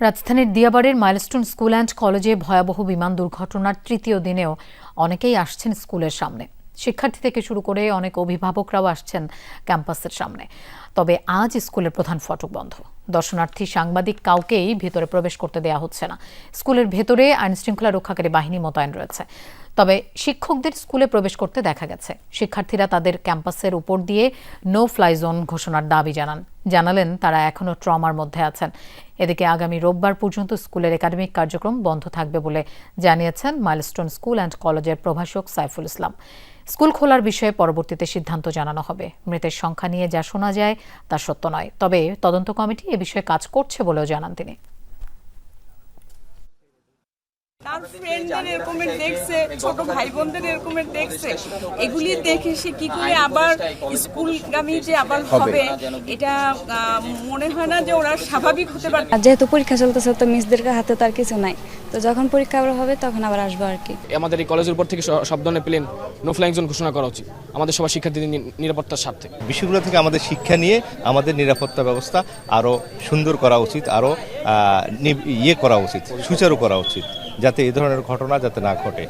রাজধানীর দিয়াবাড়ির milestone school and কলেজে ভয়াবহ বিমান দুর্ঘটনার তৃতীয় দিনেও অনেকেই আসছেন স্কুলের সামনে। শিক্ষার্থী থেকে শুরু করে অনেক অভিভাবকরাও আসছেন ক্যাম্পাসের সামনে। তবে আজ স্কুলের প্রধান ফটক বন্ধ। দর্শনার্থী, সাংবাদিক কাউকেই ভেতরে প্রবেশ করতে দেওয়া হচ্ছে না। স্কুলের ভেতরে আইন শৃঙ্খলা রক্ষাকারী বাহিনী মোতায়েন রয়েছে। তবে শিক্ষকদের স্কুলে প্রবেশ করতে দেখা গেছে। শিক্ষার্থীরা তাদের ক্যাম্পাসের উপর দিয়ে নো ফ্লাই জোন ঘোষণার দাবি জানান। জানালেন তারা এখনও ট্রমার মধ্যে আছেন। এদিকে আগামী রোববার পর্যন্ত স্কুলের একাডেমিক কার্যক্রম বন্ধ থাকবে বলে জানিয়েছেন মাইলস্টোন স্কুল অ্যান্ড কলেজের প্রভাষক সাইফুল ইসলাম। স্কুল খোলার বিষয়ে পরবর্তীতে সিদ্ধান্ত জানানো হবে। মৃতের সংখ্যা নিয়ে যা শোনা যায় তা সত্য নয়। তবে তদন্ত কমিটি এ বিষয়ে কাজ করছে বলেও জানান তিনি। তার ফ্রেন্ডদের এরকমের দেখছে ছোট ভাই বোনদের এরকমের দেখছে এগুলি দেখে সে কি করে আবার স্কুলগামী যে আবার হবে। এটা মনে হয় না যে ওরা স্বাভাবিক হতে পারে যেহেতু পরীক্ষা চলতেছে তো মিসদের হাতে তার কিছু নাই। তো যখন পরীক্ষা আবার হবে তখন আবার আসব আর কি। আমাদের এই কলেজের উপর থেকে সব ধরনের প্লেন নো ফ্লাইং জোন ঘোষণা করা উচিত। আমাদের সবার শিক্ষার্থীদের নিরাপত্তার স্বার্থে। বিষয়গুলো থেকে আমাদের শিক্ষা নিয়ে আমাদের নিরাপত্তা ব্যবস্থা আরও সুন্দর করা উচিত আরও ইয়ে করা উচিত সুচারু করা উচিত। যাতে এই ধরনের ঘটনা যাতে না ঘটে।